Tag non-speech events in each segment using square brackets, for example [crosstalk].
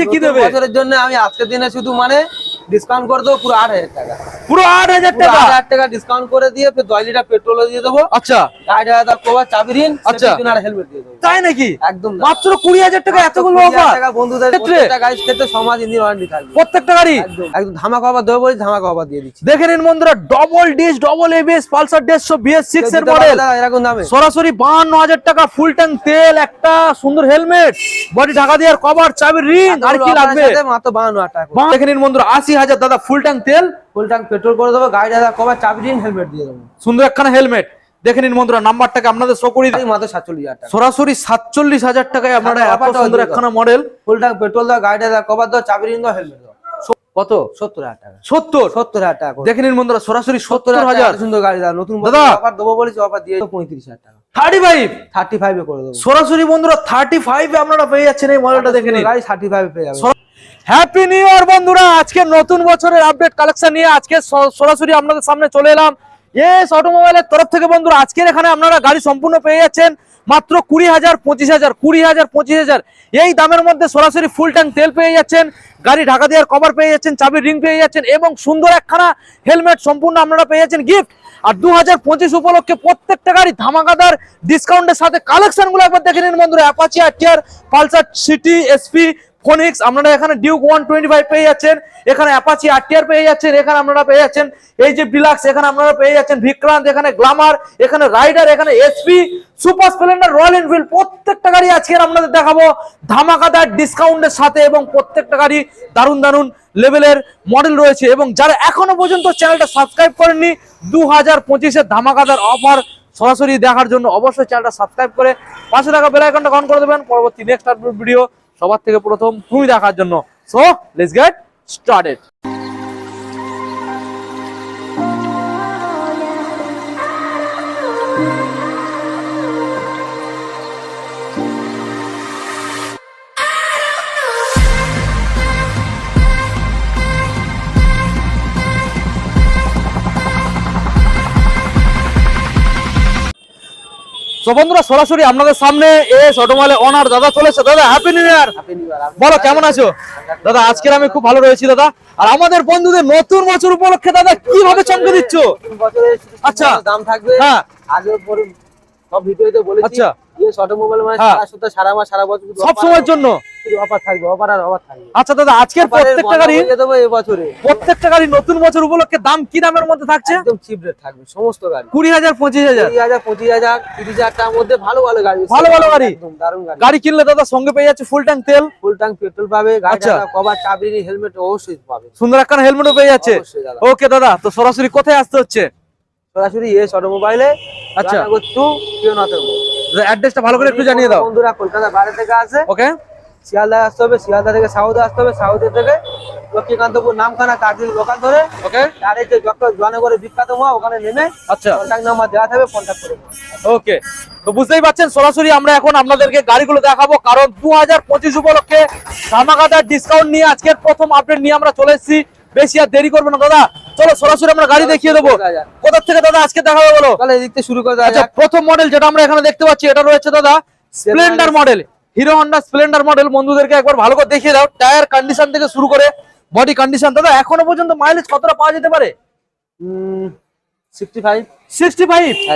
উপলক্ষে কি দেবে? বছরের জন্য আমি আজকের দিনে শুধু মানে ডিসকাউন্ট করে দেবো পুরো আট হাজার টাকা। পুরো আট হাজার টাকা? আট হাজার টাকা ডিসকাউন্ট করে দিয়ে দশ লিটার পেট্রোল দিয়ে দেবো। আচ্ছা। আট হাজার কভার চাবি ঋণ আচ্ছা। হেলমেট দিয়ে দেবো। তাই নাকি? একদম। মাত্র কুড়ি হাজার টাকা এতগুলো অফার বন্ধুদের? প্রত্যেকটা গাড়ির ক্ষেত্রে সমাজ ইঞ্জিন ওয়ারেন্টি থাকবে। প্রত্যেকটা গাড়ি? একদম। ধামাকা অফার দেবো বলি ধামাকা অফার দিয়ে দিচ্ছি। দেখে নিন বন্ধুরা double disc double ABS Pulsar দেড়শো বিএস সিক্স এর মডেল এরকম দামে। সরাসরি বাহান্ন হাজার টাকা ফুল ট্যাঙ্ক তেল একটা সুন্দর হেলমেট বডি ঢাকা দেওয়ার কভার চাবির রিং আর কি লাগবে? মাত্র বাহান্ন হাজার টাকা দেখে নিন বন্ধুরা আশি হাজার দাদা ফুল ট্যাঙ্ক তেল ফুল ট্যাঙ্ক পেট্রোল করে দেবো গাড়ি হাজার কভার চাবি ঋণ হেলমেট দিয়ে দেবো। সুন্দর একখানা হেলমেট দেখে নিন বন্ধুরা নাম্বারটাকে আপনাদের শো করি মাত্র সাতচল্লিশ হাজার টাকা। সরাসরি সাতচল্লিশ হাজার টাকায় আপনারা এত সুন্দর একখানা মডেল ফুল ট্যাঙ্ক পেট্রোল দাও গাড়ি হাজার কভার দাও চাবি দাও হেলমেট দাও। কত? সত্তর হাজার টাকা। সত্তর? সত্তর হাজার টাকা দেখে নিন বন্ধুরা সরাসরি সত্তর সত্তর হাজার সুন্দর গাড়ি দাও নতুন দাদা। অফার দেবো বলেছি অফার দিয়ে দেবো পঁয়ত্রিশ হাজার টাকা। থার্টি ফাইভ থার্টি ফাইভে করে দেবো। সরাসরি বন্ধুরা থার্টি ফাইভ আপনারা পেয়ে যাচ্ছেন এই মডেলটা দেখে নিন। গাড়ি থার্টি ফাইভে পেয়ে যাবে হ্যাপি নিউ ইয়ার বন্ধুরা। আজকে নতুন বছরের আপডেট কালেকশন নিয়ে আজকে সরাসরি আপনাদের সামনে চলে এলাম। এস অটোমোবাইলের তরফ থেকে বন্ধুরা, আজকের এখানে আপনারা গাড়ি সম্পূর্ণ পেয়ে যাচ্ছেন মাত্র কুড়ি হাজার, পঁচিশ হাজার, কুড়ি হাজার, পঁচিশ হাজার। এই দামের মধ্যে সরাসরি ফুল ট্যাঙ্ক তেল পেয়ে যাচ্ছেন, গাড়ি ঢাকা দেওয়ার কভার পেয়ে যাচ্ছেন, চাবির রিং পেয়ে যাচ্ছেন এবং সুন্দর একখানা হেলমেট সম্পূর্ণ আপনারা পেয়ে যাচ্ছেন গিফট আর দু হাজার পঁচিশ উপলক্ষে প্রত্যেকটা গাড়ি ধামাকাদার ডিসকাউন্টের সাথে কালেকশনগুলো একবার দেখে নিন বন্ধুরা অ্যাপাচি আর পালসার সিটি এসপি ফোনিক্স আপনারা এখানে ডিউক ওয়ান টোয়েন্টি ফাইভ পেয়ে যাচ্ছেন, এখানে অ্যাপাচি আর টিয়ার পেয়ে যাচ্ছেন, এখানে আপনারা পেয়ে যাচ্ছেন, এই যে ডিলাক্স এখানে আপনারা পেয়ে যাচ্ছেন বিক্রান্ত এখানে গ্লামার এখানে রাইডার এখানে SP super Splendor Royal Enfield প্রত্যেকটা গাড়ি আজকে আপনাদের দেখাবো। ধামাকাদার ডিসকাউন্টের সাথে এবং প্রত্যেকটা গাড়ি দারুণ দারুণ লেভেলের মডেল রয়েছে এবং যারা এখনও পর্যন্ত চ্যানেলটা সাবস্ক্রাইব করেননি দু হাজার পঁচিশের ধামাকাদার অফার সরাসরি দেখার জন্য অবশ্যই চ্যানেলটা সাবস্ক্রাইব করে পাশে থাকা বেল আইকনটা অন করে দেবেন। পরবর্তী নেক্সট ভিডিও সবার থেকে প্রথম তুমি দেখার জন্য। সো লেটস গেট স্টার্টেড তো বন্ধুরা সরাসরি আপনাদের সামনে এস অটোমালে অনার দাদা চলেছে দাদা হ্যাপি নিউ ইয়ার বলো কেমন আছো। দাদা আজকের আমি খুব ভালো রয়েছি দাদা। আর আমাদের বন্ধুদের নতুন বছর উপলক্ষে দাদা কীভাবে চমকে দিচ্ছ? আচ্ছা। দাম থাকবে। হ্যাঁ। আগে সব ভিডিওতে বলেছি। আচ্ছা। অটোমোবাইল মানে হ্যাঁ। সারা সপ্তাহ সারা মাস সারা বছর সব সময়ের জন্য? অফার থাকবে অফার আর অফার থাকবে। আচ্ছা দাদা আজকের প্রত্যেকটা গাড়ি দেবো এই বছরে। প্রত্যেকটা গাড়ি নতুন বছর উপলক্ষে দাম কি দামের মধ্যে থাকছে? একদম চিপ রেট থাকবে সমস্ত গাড়ি। টাকার মধ্যে ভালো ভালো গাড়ি ভালো ভালো গাড়ি। একদম দারুণ গাড়ি। গাড়ি কিনলে দাদা সঙ্গে পেয়ে যাচ্ছে ফুল ট্যাঙ্ক তেল। ফুল ট্যাঙ্ক পেট্রোল পাবে আচ্ছা। গাড়ি কভার চাবি হেলমেট অবশ্যই পাবে। সুন্দর একখানা হেলমেটও পেয়ে যাচ্ছে। ওকে দাদা। তো সরাসরি কোথায় আসতে হচ্ছে? সরাসরি এস অটোমোবাইলে আচ্ছা। অ্যাড্রেসটা ভালো করে একটু জানিয়ে দাও। বন্ধুরা কলকাতা বাইরে থেকে আসে ওকে? শিয়ালদা আসতে হবে শিয়ালদা থেকে সাউথে আসতে হবে সাউথে থেকে লক্ষ্মীকান্তপুর নামখানা কার্তিক দোকান ধরে। ওকে? আর এই যে ডক্টর জয়নগরে বিখ্যাত মা ওখানে নেমে আচ্ছা। কন্ট্যাক্ট নাম্বার দেওয়া থাকবে কন্ট্যাক্ট করে ওকে। তো বুঝতেই পারছেন সরাসরি আমরা এখন আপনাদেরকে গাড়িগুলো দেখাবো কারণ দু হাজার পঁচিশ উপলক্ষে ধামাকাদার ডিসকাউন্ট নিয়ে আজকের প্রথম আপডেট নিয়ে আমরা চলে এসেছি। বেশি আর দেরি করব না দাদা। চলো সরাসরি আমরা গাড়ি দেখিয়ে দেবো। কোথা থেকে দাদা আজকে দেখাবো বলো? তাহলে এদিক শুরু করে আচ্ছা প্রথম মডেল যেটা আমরা এখানে দেখতে পাচ্ছি এটা রয়েছে দাদা Splendor model Hero Honda Splendor model বন্ধুদেরকে একবার ভালো করে দেখিয়ে দাও টায়ার কন্ডিশন থেকে শুরু করে বডি কন্ডিশন দাদা এখনও পর্যন্ত মাইলেজ কতটা পাওয়া যেতে পারে?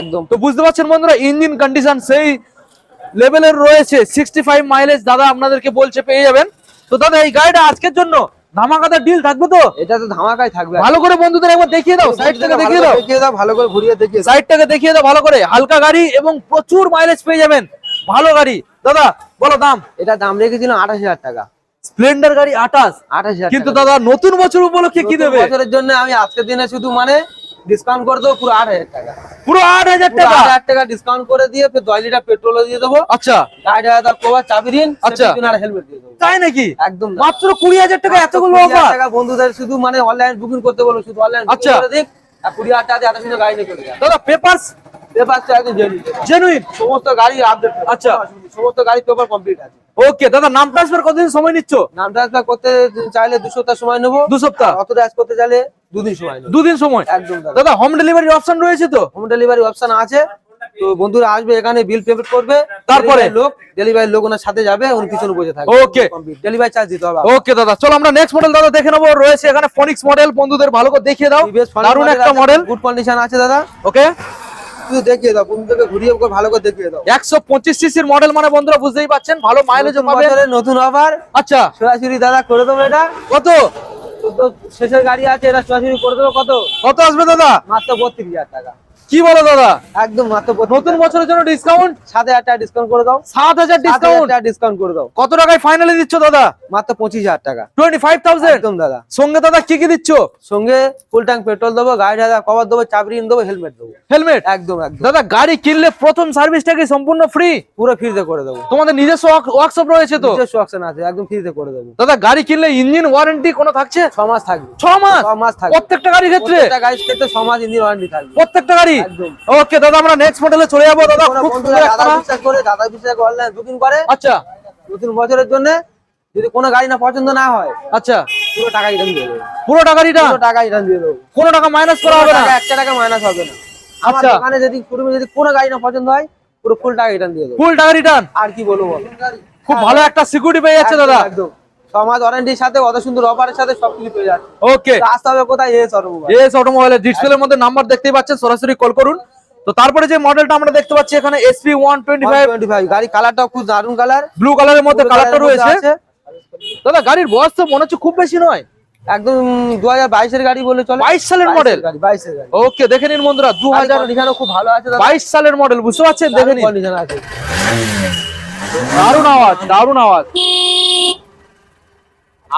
একদম। তো বুঝতে পারছেন বন্ধুরা ইঞ্জিন কন্ডিশন সেই লেভেলের রয়েছে। সিক্সটি ফাইভ মাইলেজ দাদা আপনাদেরকে বলছে পেয়ে যাবেন। তো দাদা এই গাড়িটা আজকের জন্য ধামাকাদার ডিল থাকবে তো? এটা তো ধামাকাই থাকবে। ভালো করে বন্ধুদের একবার দেখিয়ে দাও সাইড থেকে দেখিয়ে দাও। দেখিয়ে দাও ভালো করে ঘুরিয়ে দেখিয়ে দাও। সাইডটাকে দেখিয়ে দাও ভালো করে। হালকা গাড়ি এবং প্রচুর মাইলেজ পেয়ে যাবেন। ভালো গাড়ি। দাদা বলো দাম। এটা দাম রেখেছিলাম আঠাশ হাজার টাকা। স্প্লেন্ডার গাড়ি আঠাশ। আঠাশ হাজার কিন্তু দাদা নতুন বছর উপলক্ষে কি দেবে? বছরের জন্য আমি আজকের দিনে শুধু মানে ডিসকাউন্ট করে দেবো পুরো আট হাজার টাকা। পুরো আট হাজার টাকা? আট হাজার টাকা ডিসকাউন্ট করে দিয়ে ফের দশ লিটার পেট্রোল দিয়ে দেবো। আচ্ছা। গাড়ি হাজার কভার চাবি ঋণ আচ্ছা। আর হেলমেট দিয়ে দেবো। তাই নাকি? একদম মাত্র কুড়ি হাজার টাকা এতগুলো অফার টাকা বন্ধুদের শুধু মানে অনলাইন বুকিং করতে বলো শুধু অনলাইন আচ্ছা। দিক আর কুড়ি হাজার টাকা দিয়ে এত সুন্দর গাড়ি নিয়ে চলে যায় দাদা পেপারস পেপার তো একদম জেনুইন জেনুইন সমস্ত গাড়ি আপডেট আচ্ছা। সমস্ত গাড়ি পেপার কমপ্লিট আছে। ওকে দাদা নাম ট্রান্সফার কতদিন সময় নিচ্ছ? নাম ট্রান্সফার করতে চাইলে দু সপ্তাহ সময় নেব। দু সপ্তাহ? অত কাজ করতে চাইলে দুদিন সময় দুদিন সময়? একদম দাদা। হোম ডেলিভারি অপশন রয়েছে তো? হোম ডেলিভারি অপশন আছে। তো বন্ধুরা আসবে এখানে বিল পেমেন্ট করবে। তারপরে? লোক ডেলিভারি লোক ওনার সাথে যাবে উনি পিছনে বসে থাকবে। Okay. ডেলিভারি চার্জ দিতে হবে ওকে দাদা চলো আমরা নেক্সট মডেল দাদা দেখে নেব। রয়েছে এখানে ফনিক্স মডেল বন্ধুদের ভালো করে দেখিয়ে দাও। দারুণ একটা মডেল গুড কন্ডিশন আছে দাদা। ওকে শুধু দেখিয়ে দাও বন্ধুদেরকে ঘুরিয়ে ভালো করে দেখিয়ে দাও। একশো পঁচিশ সিসির মডেল মানে বন্ধুরা বুঝতেই পারছেন ভালো মাইলেজ নতুন পাবে নতুন অফার আচ্ছা। সরাসরি দাদা করে দেবো এটা। কত? তো শেষের গাড়ি আছে এটা সরাসরি করে দেবো কত? কত আসবে দাদা? মাত্র বত্রিশ হাজার টাকা। কি বলো দাদা? একদম মাত্র নতুন বছরের জন্য ডিসকাউন্ট সাত হাজার টাকা ডিসকাউন্ট করে দাও। সাত হাজার ডিসকাউন্ট ডিসকাউন্ট করে দাও। কত টাকায় ফাইনালি দিচ্ছ দাদা? মাত্র পঁচিশ হাজার টাকা। টোয়েন্টি ফাইভ থাউজেন্ড একদম দাদা। সঙ্গে দাদা কি কি দিচ্ছ? সঙ্গে ফুল ট্যাঙ্ক পেট্রোল দেবো গাড়ি হাজার কভার দেবো চাবরি দেবো হেলমেট দেবো। হেলমেট একদম একদম। দাদা গাড়ি কিনলে প্রথম সার্ভিসটা কি সম্পূর্ণ ফ্রি পুরো ফ্রিতে করে দেবো। তোমাদের নিজস্ব ওয়ার্কশপ রয়েছে তো? নিজস্ব অপশন আছে একদম ফ্রিতে করে দেবো। দাদা গাড়ি কিনলে ইঞ্জিন ওয়ারেন্টি কোনো থাকছে? ছ মাস থাকবে। ছ মাস ছ মাস থাকবে। প্রত্যেকটা গাড়ির ক্ষেত্রে? প্রত্যেকটা গাড়ির ক্ষেত্রে ছ মাস ইঞ্জিন ওয়ারেন্টি থাকবে। প্রত্যেকটা গাড়ি? ওকে দাদা আমরা নেক্সট মডেলে চলে যাব। দাদা খুব সুন্দর দাদা বিশ্বাস করে দাদা বিশ্বাস অনলাইন বুকিং করে। আচ্ছা। নতুন বছরের জন্য যদি কোনো গাড়ি না পছন্দ না হয় আচ্ছা। পুরো টাকা রিটার্ন দিয়ে দেবো। পুরো টাকা রিটার্ন পুরো টাকা রিটার্ন দিয়ে দেবো। কোনো টাকা মাইনাস করা হবে না? একটা টাকা মাইনাস হবে না। আমার আচ্ছা। দোকানে যদি যদি কোনো গাড়ি না পছন্দ হয় পুরো ফুল টাকা রিটার্ন দিয়ে দেবো। ফুল টাকা রিটার্ন আর কি বলব বল? খুব ভালো একটা সিকিউরিটি পেয়ে যাচ্ছে দাদা। একদম। সমাজ ওয়ারেন্টির সাথে অত সুন্দর অফারের সাথে সবকিছু পেয়ে যাচ্ছে। ওকে আসতে হবে কোথায়? এস অটোমোবাইল এস অটোমোবাইলের ডিসপ্লের মধ্যে নাম্বার দেখতেই পাচ্ছেন সরাসরি কল করুন। তো তারপরে যে মডেলটা আমরা দেখতে পাচ্ছি এখানে SP one twenty five twenty five গাড়ি কালারটাও খুব দারুণ কালার ব্লু কালারের মধ্যে কালারটা রয়েছে। দাদা গাড়ির বয়স তো মনে হচ্ছে খুব বেশি নয়। একদম দু হাজার বাইশের গাড়ি বলে চলে। 22 সালের মডেল বাইশের গাড়ি। ওকে দেখে নিন বন্ধুরা দু হাজার খুব ভালো আছে বাইশ সালের মডেল বুঝতে পারছেন? দেখে নিন। দারুণ আওয়াজ দারুণ আওয়াজ।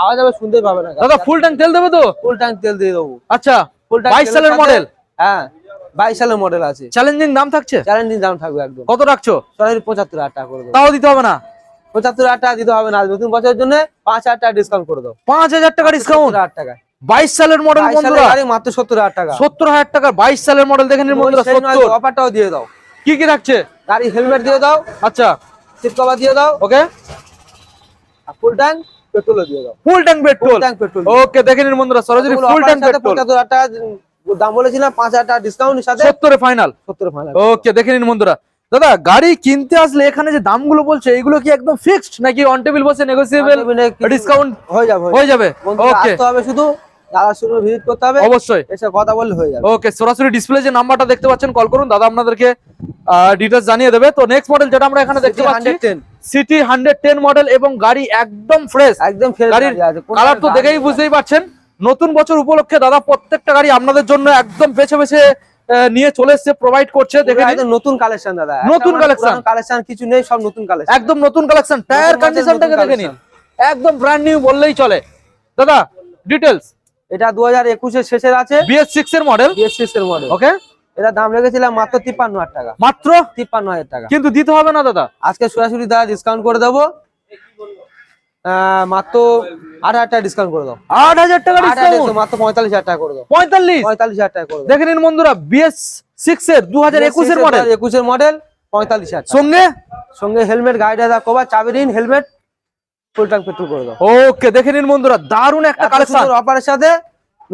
আওয়াজ হবে শুনতেই পাবে না দাদা ফুল ট্যাঙ্ক তেল দেবে তো? ফুল ট্যাঙ্ক তেল দিয়ে দেবো। আচ্ছা ফুল বাইশ সালের মডেল হ্যাঁ বাইশ সালের মডেল আছে। চ্যালেঞ্জিং দাম থাকছে? চ্যালেঞ্জিং দাম থাকবে একদম। কত রাখছো? সরাসরি পঁচাত্তর হাজার টাকা করে দেবো। তাও দিতে হবে না? পঁচাত্তর হাজার টাকা দিতে হবে না নতুন বছরের জন্য পাঁচ হাজার টাকা ডিসকাউন্ট করে দাও। পাঁচ হাজার টাকা ডিসকাউন্ট সত্তর হাজার টাকা বাইশ সালের মডেল বন্ধুরা? গাড়ি মাত্র সত্তর হাজার টাকা। সত্তর হাজার টাকা বাইশ সালের মডেল দেখে নিন বন্ধুরা সত্তর। অফারটাও দিয়ে দাও। কি কি রাখছে? গাড়ি হেলমেট দিয়ে দাও। আচ্ছা। সিট কভার দিয়ে দাও। ওকে আর ফুল ট্যাঙ্ক পেট্রোলও দিয়ে দাও। Full tank petrol tank petrol okay দেখে নিন বন্ধুরা সরাসরি ফুল ট্যাঙ্ক পেট্রোল টাকা দাম বলেছিলাম টাকা ডিসকাউন্টের সাথে। সত্তরে ফাইনাল সত্তরে ফাইনাল ওকে দেখে নিন বন্ধুরা। দাদা গাড়ি কিনতে আসলে এখানে যে দামগুলো বলছে এগুলো কি একদম ফিক্সড নাকি অন টেবিল বসে নেগোসিয়েবল ডিসকাউন্ট হয়ে যাবে হয়ে যাবে। ওকে আসতে হবে শুধু দাদা শুরু ভিজিট করতে হবে। অবশ্যই। এসে কথা বললে হয়ে যাবে। ওকে সরাসরি ডিসপ্লে যে নাম্বারটা দেখতে পাচ্ছেন কল করুন দাদা আপনাদেরকে ডিটেলস জানিয়ে দেবে। তো নেক্সট মডেল যেটা আমরা এখানে দেখতে City পাচ্ছি সিটি হান্ড্রেড টেন মডেল এবং গাড়ি একদম ফ্রেশ একদম ফ্রেশ গাড়ির গাড়ি আছে। কোনো কালার তো দেখেই বুঝতেই পারছেন। নতুন বছর উপলক্ষে দাদা প্রত্যেকটা গাড়ি আপনাদের জন্য একদম বেছে বেছে নিয়ে চলে এসছে প্রোভাইড করছে। দেখে নতুন কালেকশন দাদা। নতুন collection। কালেকশন কিছু নেই সব নতুন কালেকশন একদম নতুন কালেকশন টায়ার কন্ডিশনটাকে দেখে নিন। একদম ব্র্যান্ড নিউ বললেই চলে। দাদা ডিটেলস এটা দু হাজার একুশের শেষের আছে। বিএস সিক্স এর মডেল বিএস সিক্স এর মডেল ওকে এটা দাম রেখেছিলাম মাত্র তিপ্পান্ন হাজার টাকা। মাত্র? তিপ্পান্ন হাজার টাকা। কিন্তু দিতে হবে না দাদা। আজকে সরাসরি দাদা ডিসকাউন্ট করে দেবো। মাত্র আট হাজার টাকা ডিসকাউন্ট করে দাও। আট হাজার টাকা মাত্র পঁয়তাল্লিশ হাজার টাকা করে দাও। পঁয়তাল্লিশ? পঁয়তাল্লিশ হাজার টাকা করে দেখে নিন বন্ধুরা বিএস সিক্স এর দু হাজার একুশের মডেল একুশের মডেল পঁয়তাল্লিশ হাজার সঙ্গে? সঙ্গে হেলমেট গাড়ি দাদা কভার চাবি হেলমেট ফুল ট্যাঙ্ক পেট্রোল করে দাও। ওকে দেখে নিন বন্ধুরা দারুণ একটা কালেকশন অফারের সাথে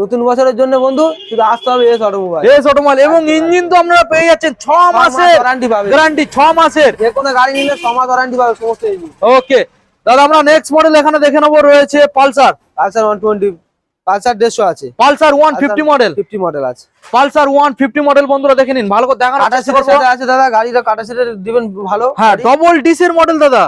নতুন বছরের জন্য বন্ধু শুধু আসতে হবে এস অটোমোবাইল এস অটোমোবাইল এবং ইঞ্জিন তো আপনারা পেয়ে যাচ্ছেন মাসের পাবে। গ্যারান্টি মাসের। যে কোনো গাড়ি নিলে পাবে সমস্ত ইঞ্জিন ওকে দাদা আমরা নেক্সট মডেল এখানে দেখে নেব রয়েছে Pulsar. Pulsar one twenty Pulsar দেড়শো আছে। Pulsar one fifty model fifty model আছে। পালসার ওয়ান ফিফটি মডেল বন্ধুরা দেখে নিন ভালো করে দেখানো। সাথে আছে দাদা গাড়িটা দিবেন ভালো। হ্যাঁ ডবল ডিস এর মডেল দাদা।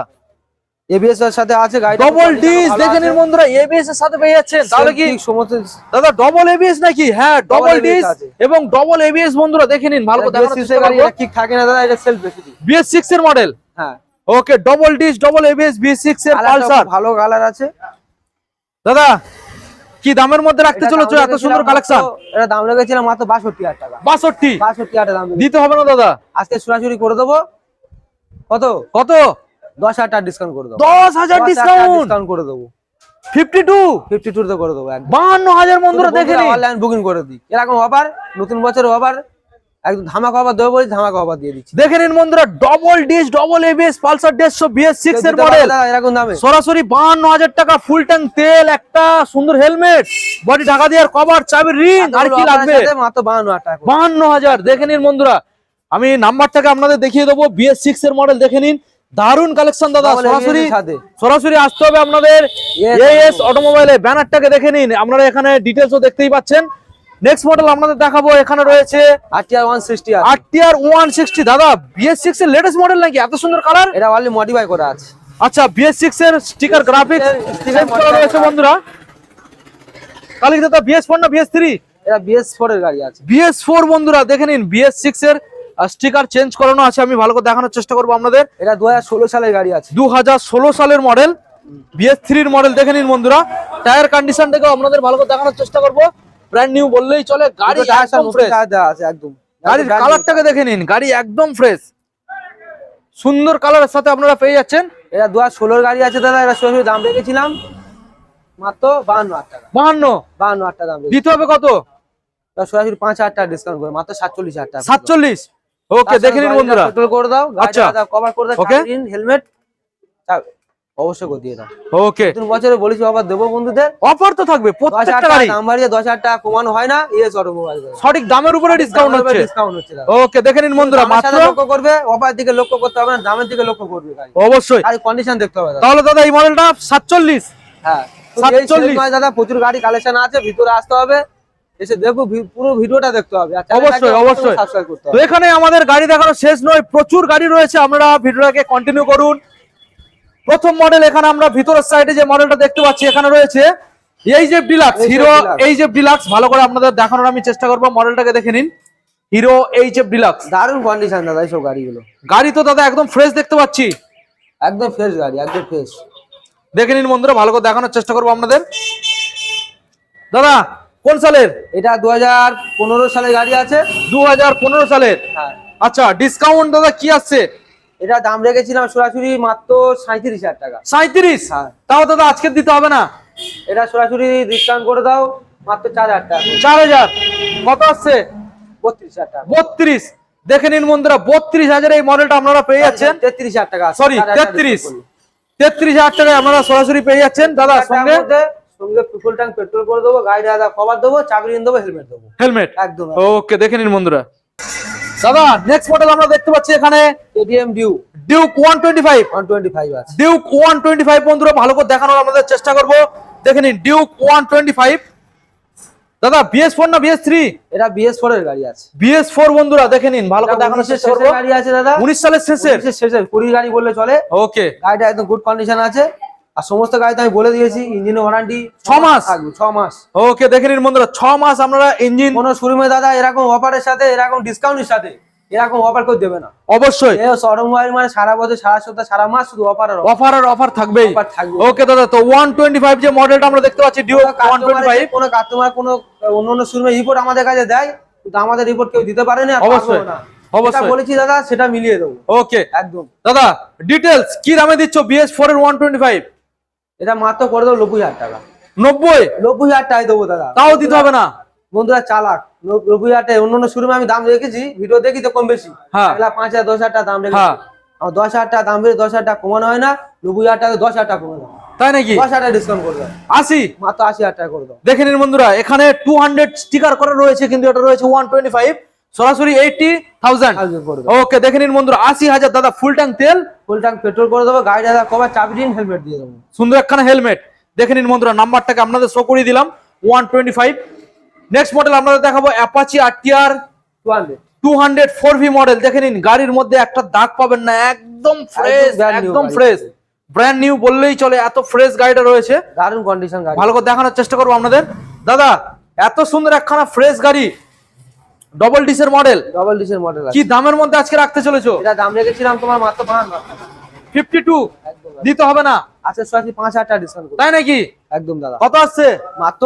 এবিএস এর সাথে আছে গাড়ি ডবল ডিস দেখে নিন বন্ধুরা এবিএস এর সাথে পেয়ে যাচ্ছেন। তাহলে কি সমস্ত দাদা ডবল এবিএস নাকি? হ্যাঁ ডবল ডিস এবং ডবল এবিএস বন্ধুরা দেখে নিন ভালো করে গাড়ি করব কিক থাকে না দাদা এটা সেলফ বেশি বিএস সিক্স এর মডেল হ্যাঁ। Okay double disc double ABS BS six এর কালারটা পালসার ভালো কালার আছে। দাদা কি দামের মধ্যে রাখতে এটা চলেছো এত সুন্দর কালেকশন এটা দাম লেগেছিলাম মাত্র বাষট্টি হাজার টাকা। বাষট্টি? বাষট্টি হাজার দাম দিতে হবে না দাদা। আজকে সরাসরি করে দেবো। কত? কত? দশ হাজার টাকা ডিসকাউন্ট করে দেবো। দশ হাজার ডিসকাউন্ট করে দেবো। ফিফটি টু ফিফটি টু তে করে দেবো একদম। বাহান্ন হাজার বন্ধুরা দেখে অনলাইন বুকিং করে দিই। এরকম অফার নতুন বছর অফার একদম ধামাকা অফার দেবো বলি ধামাকা অফার দিয়ে দিচ্ছি। দেখে নিন বন্ধুরা double disc double ABS Pulsar দেড়শো বিএস সিক্স এর মডেল এরকম দামে। সরাসরি বাহান্ন হাজার টাকা ফুল ট্যাঙ্ক তেল একটা সুন্দর হেলমেট বডি ঢাকা দেওয়ার কভার চাবি রিং আর কি লাগবে? সাথে মাত্র বাহান্ন হাজার বাহান্ন হাজার দেখে নিন বন্ধুরা। আমি নাম্বারটাকে আপনাদের দেখিয়ে দেবো বিএস সিক্স এর মডেল দেখে নিন। দারুণ কালেকশন দাদা সরাসরি। সরাসরি আসতে হবে আপনাদের এএস অটোমোবাইলে ব্যানারটাকে দেখে নিন আপনারা এখানে ডিটেলসও দেখতেই পাচ্ছেন। নেক্সট মডেল আপনাদের দেখাবো এখানে রয়েছে আরটিআর ওয়ান সিক্সটি আছে। আরটিআর ওয়ান সিক্সটি দাদা বিএস সিক্স এর লেটেস্ট মডেল নাকি? এত সুন্দর কালার এটা অনলি মডিফাই করা আছে। আচ্ছা বিএস সিক্স এর স্টিকার গ্রাফিক্স sticker model রয়েছে বন্ধুরা। কালকে দাদা বিএস ফোর না বিএস থ্রি এটা বিএস ফোর এর গাড়ি আছে। বিএস ফোর বন্ধুরা দেখে নিন বিএস সিক্স এর স্টিকার চেঞ্জ করানো আছে আমি ভালো করে দেখানোর চেষ্টা করব আপনাদের। এটা দু হাজার ষোলো সালের গাড়ি আছে। দু হাজার ষোলো সালের মডেল বিএস থ্রির মডেল দেখে নিন বন্ধুরা। টায়ার কন্ডিশন দেখে আপনাদের ভালো করে দেখানোর চেষ্টা করব। ব্র্যান্ড নিউ বললেই চলে গাড়ি একদম গাড়ির কালারটাকে দেখে নিন গাড়ি একদম ফ্রেশ সুন্দর কালারের সাথে আপনারা পেয়ে যাচ্ছেন। এটা দু হাজার ষোলোর গাড়ি আছে দাদা এটা সরাসরি দাম রেখেছিলাম। মাত্র বাহান্ন হাজার টাকা। বাহান্ন? বাহান্ন হাজার টাকা দাম দিতে হবে কত? সরাসরি পাঁচ হাজার টাকা ডিসকাউন্ট করে মাত্র সাতচল্লিশ হাজার টাকা। সাতচল্লিশ? ওকে দেখে নিন বন্ধুরা। পেট্রোল করে দাও আচ্ছা। কভার করে দাও Okay. হেলমেট অবশ্যই করে দিয়ে দাও। ওকে নতুন বছরে বলেছি আবার দেবো বন্ধুদের। অফার তো থাকবে প্রত্যেকটা গাড়ি। দাম বাড়িয়ে দশ হাজার টাকা কমানো হয় না ইয়েস অটোমোবাইল সঠিক দামের উপরে ডিসকাউন্ট হচ্ছে। ডিসকাউন্ট হচ্ছে ওকে দেখে নিন বন্ধুরা মাত্র লক্ষ্য করবে অফার দিকে লক্ষ্য করতে হবে না দামের দিকে লক্ষ্য করবে গাড়ি। অবশ্যই। আর কন্ডিশন দেখতে হবে তাহলে দাদা এই মডেলটা সাতচল্লিশ। হ্যাঁ। এই 47 sales দাদা প্রচুর গাড়ি কালেকশন আছে ভিতরে আসতে হবে। এসে দেখো পুরো ভিডিওটা দেখতে হবে অবশ্যই, অবশ্যই। তো এখানে আমাদের গাড়ি দেখানো শেষ নয় প্রচুর গাড়ি রয়েছে আমরা ভিডিওটাকে কন্টিনিউ করুন। প্রথম মডেল এখানে আমরা ভিতরের সাইডে যে মডেলটা দেখতে পাচ্ছি এখানে রয়েছে এই যে ডিলাক্স হিরো Deluxe। এই যে ডিলাক্স ভালো করে আপনাদের দেখানোর আমি চেষ্টা করব মডেলটাকে দেখে নিন। হিরো এই যে ডিলাক্স দারুণ কন্ডিশন দাদা এইসব গাড়িগুলো। গাড়ি তো দাদা একদম ফ্রেশ দেখতে পাচ্ছি। একদম ফ্রেশ গাড়ি একদম ফ্রেশ দেখে নিন বন্ধুরা ভালো করে দেখানোর চেষ্টা করব আপনাদের। দাদা কোন সালের? এটা দু হাজার পনেরো সালের গাড়ি আছে। দু সালের? হ্যাঁ। আচ্ছা ডিসকাউন্ট দাদা কি আসছে? এটা দাম রেখেছিলাম সরাসরি মাত্র সাঁত্রিশ হাজার টাকা। সাঁত্রিশ হ্যাঁ। তাও দাদা আজকে দিতে হবে না? এটা সরাসরি ডিসকাউন্ট করে দাও মাত্র চার হাজার টাকা। চার হাজার? কত আসছে? বত্রিশ হাজার টাকা। বত্রিশ। দেখে নিন বন্ধুরা বত্রিশ হাজার এই মডেলটা আপনারা পেয়ে যাচ্ছেন। তেত্রিশ হাজার টাকা সরি তেত্রিশ। তেত্রিশ হাজার টাকায় আপনারা সরাসরি পেয়ে যাচ্ছেন দাদা সঙ্গে সঙ্গে ফুল ট্যাঙ্ক পেট্রোল করে দেবো গাড়ি দাদা কভার দেবো চাবি রিন দেবো হেলমেট দেবো। হেলমেট একদম ওকে দেখে নিন বন্ধুরা। দাদা নেক্সট মডেল আমরা দেখতে পাচ্ছি এখানে এটিএম ডিউ ডিউক ওয়ান টোয়েন্টি ফাইভ ওয়ান টোয়েন্টি ফাইভ আছে। ডিউক ওয়ান টোয়েন্টি ফাইভ বন্ধুরা ভালো করে দেখানোর আমাদের চেষ্টা করব। দেখে নিন ডিউক ওয়ান টোয়েন্টি ফাইভ দাদা বিএস ফোর না বিএস থ্রি এটা বিএস ফোর এর গাড়ি আছে। বিএস ফোর বন্ধুরা দেখে নিন ভালো করে দেখানোর চেষ্টা করব। গাড়ি আছে দাদা। উনিশ সালের শেষের। শেষের কুড়ি গাড়ি বললে চলে। ওকে গাড়িটা একদম গুড কন্ডিশন আছে। আর সমস্ত গাড়িতে আমি বলে দিয়েছি ইঞ্জিন ওয়ারান্টি ছ মাস? থাকবে ছ মাস। ওকে দেখে নিন বন্ধুরা ছ মাস আপনারা ইঞ্জিন কোনো শোরুমে দাদা এরকম অফারের সাথে এরকম ডিসকাউন্টের সাথে এরকম অফার দেবে না। অবশ্যই। মানে সারা বছর সারা সপ্তাহ সারা মাস শুধু অফার অফার আর অফার থাকবেই। Offer থাকবে। ওকে দাদা তো ওয়ান টোয়েন্টি ফাইভ যে মডেলটা আমরা দেখতে পাচ্ছি ডিও কোনো কাস্টমার কোনো অন্য অন্য শোরুমে রিপোর্ট আমাদের কাছে দেয় কিন্তু আমাদের রিপোর্ট কেউ দিতে পারে না অবশ্যই, না। অবশ্যই। বলেছি দাদা সেটা মিলিয়ে দেবো। ওকে। একদম। দাদা ডিটেলস কি দামে দিচ্ছ বিএস ফোর এর ওয়ান টোয়েন্টি ফাইভ এটা মাত্র করে দেবো নব্বই হাজার টাকা। নব্বই? নব্বই হাজার টাকায় দেবো দাদা। তাও দিতে হবে না? বন্ধুরা চালাক নব্বই হাজার টাকা অন্য অন্য শোরুমে আমি দাম রেখেছি ভিডিও দেখি তো কম বেশি। হ্যাঁ। পাঁচ হাজার দশ হাজার টাকা দাম রেখেছি। হ্যাঁ। আমার দশ হাজার টাকা দাম বেড়ে দশ হাজার টাকা কমানো হয় না নব্বই হাজার টাকা দশ হাজার টাকা কমে দাও তাই নাকি? দশ হাজার টাকা ডিসকাউন্ট করে দাও। আশি? মাত্র আশি হাজার টাকা করে দাও। দেখে নিন বন্ধুরা এখানে টু হান্ড্রেড স্টিকার করা রয়েছে কিন্তু এটা রয়েছে ওয়ান টোয়েন্টি ফাইভ সরাসরি এইটি থাউজেন্ড ওকে দেখে নিন বন্ধুরা আশি হাজার। দাদা ফুল ট্যাঙ্ক তেল? ফুল ট্যাঙ্ক পেট্রোল করে দেবো গাড়ি দাদা কবার চাবি দিন হেলমেট দিয়ে দেবো। সুন্দর একখানা হেলমেট দেখে নিন বন্ধুরা নাম্বারটাকে আপনাদের শো করে দিলাম one twenty five next model আপনাদের দেখাবো Apache RTR two hundred four V model দেখে নিন গাড়ির মধ্যে একটা দাগ পাবেন না একদম ফ্রেশ একদম ফ্রেশ ব্র্যান্ড নিউ বললেই চলে এত ফ্রেশ গাড়িটা রয়েছে। দারুণ কন্ডিশন গাড়ি। ভালো করে দেখানোর চেষ্টা করব আপনাদের। দাদা এত সুন্দর একখানা ফ্রেশ গাড়ি। ডবল ডিসের মডেল ডবল ডিসের মডেল কি দামের মধ্যে আজকে রাখতে চলেছো? এটা দাম রেখেছিলাম তোমার মাত্র পাঁচ ফিফটি টু একদম। দিতে হবে না? আচ্ছা পাঁচ হাজার টাকা ডিসকাউন্ট করব তাই নাকি? একদম দাদা। কত আসছে? মাত্র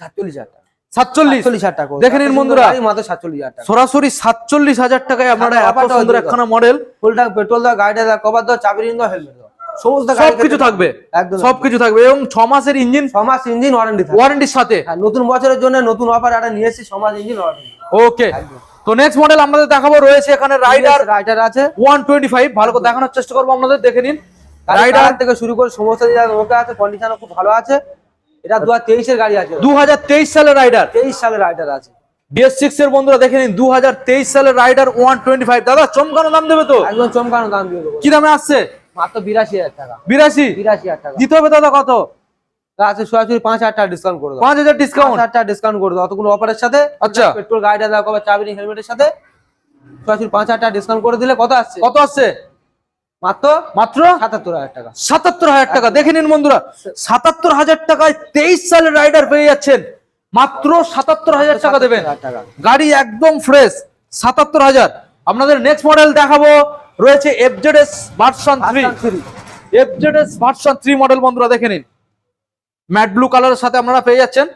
সাতচল্লিশ হাজার টাকা। সাতচল্লিশ? সাতচল্লিশ হাজার টাকা। করে দেখে নিন বন্ধুরা। মাত্র সাতচল্লিশ হাজার টাকা। সরাসরি সাতচল্লিশ হাজার টাকায় আপনারা এত সুন্দর একখানা মডেল ফুল ট্যাঙ্ক পেট্রোল দাও গাড়িটা দাও কভার দাও চাবি রিং দাও হেলমেট সমস্ত সবকিছু থাকবে। একদম। সবকিছু থাকবে এবং ছ মাসের ইঞ্জিন ছ মাস ইঞ্জিন ওয়ারেন্টি ওয়ারেন্টির সাথে। হ্যাঁ, নতুন বছরের জন্য নতুন অফার একটা নিয়ে এসেছি ছ মাস ইঞ্জিন ওয়ারেন্টি ওকে তো নেক্সট মডেল আমাদের দেখাবো রয়েছে এখানে রাইডার রাইডার আছে। ওয়ান টোয়েন্টি ফাইভ ভালো করে দেখানোর চেষ্টা করব আপনাদের দেখে নিন। রাইডার থেকে শুরু করে সমস্ত দিক ওকে আছে কন্ডিশনও খুব ভালো আছে। এটা দু হাজার তেইশের গাড়ি আছে। সালের রাইডার সালের রাইডার আছে। এর বন্ধুরা দেখে নিন সালের রাইডার ওয়ান টোয়েন্টি ফাইভ দাদা চমকানো দাম দেবে তো? একদম চমকানো দাম দিয়ে দেবো। কি দামে আসছে? মাত্র বিরাশি হাজার টাকা। বিরাশি? বিরাশি হাজার টাকা। দিতে হবে দাদা কত? আছে সরাসরি পাঁচ হাজার টাকা ডিসকাউন্ট করে পাঁচ হাজার ডিসকাউন্ট হাজার টাকা ডিসকাউন্ট করে দেবো। অতগুলো অফারের সাথে আচ্ছা। পেট্রোল গাড়িটা দেওয়া কবে চাবি হেলমেটের সাথে সরাসরি পাঁচ হাজার টাকা ডিসকাউন্ট করে দিলে কত আসছে? কত আসছে? মাত্র মাত্র? সাতাত্তর হাজার টাকা। সাতাত্তর হাজার টাকা। দেখে নিন বন্ধুরা সাতাত্তর হাজার টাকায় তেইশ সালের রাইডার পেয়ে যাচ্ছেন। মাত্র সাতাত্তর হাজার টাকা দেবেন। গাড়ি একদম ফ্রেশ সাতাত্তর হাজার। আপনাদের নেক্সট মডেল দেখাবো। রয়েছে FZS version three FZS version three model বন্ধুরা দেখে নিন। ম্যাট ব্লু কালারের সাথে আপনারা পেয়ে যাচ্ছেন।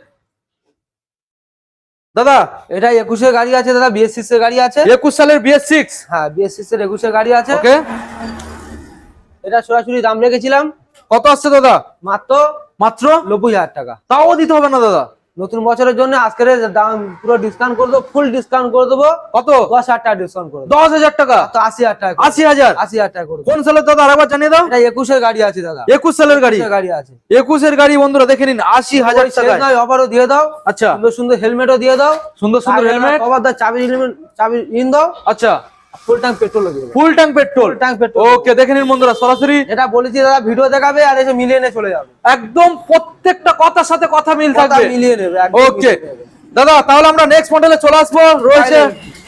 দাদা এটা একুশের গাড়ি আছে দাদা বিএস সিক্স এর গাড়ি আছে। একুশ সালের বিএস সিক্স হ্যাঁ বিএস সিক্স এর একুশের গাড়ি আছে। ওকে এটা সরাসরি দাম রেখেছিলাম। কত আসছে দাদা? মাত্র মাত্র? নব্বই হাজার টাকা। তাও দিতে হবে না দাদা। নতুন বছরের জন্য আজকের দাম পুরো ডিসকাউন্ট করে দেবো ফুল ডিসকাউন্ট করে দেবো। কত? দশ হাজার টাকা ডিসকাউন্ট করে দশ হাজার টাকা? তো আশি হাজার টাকা আশি হাজার? আশি হাজার টাকা করে কোন সালের দাদা? আরেকবার জানিয়ে দাও। এটা একুশের গাড়ি আছে দাদা। একুশ সালের গাড়ি? গাড়ি আছে। একুশের গাড়ি বন্ধুরা দেখে নিন আশি হাজার টাকায়। অফারও দিয়ে দাও। আচ্ছা। সুন্দর সুন্দর হেলমেটও দিয়ে দাও। সুন্দর সুন্দর হেলমেট কভার দাও চাবি চাবি ইন দাও। আচ্ছা। Full tank petrol full tank petrol tank petrol okay দেখে নিন বন্ধুরা সরাসরি। এটা বলেছি দাদা ভিডিও দেখাবে আর এসে মিলিয়ে নিয়ে চলে যাবে। একদম প্রত্যেকটা কথার সাথে কথা মিল থাকবে। মিলিয়ে নেবে ওকে দাদা তাহলে আমরা নেক্সট মডেলে চলে আসব রয়েছে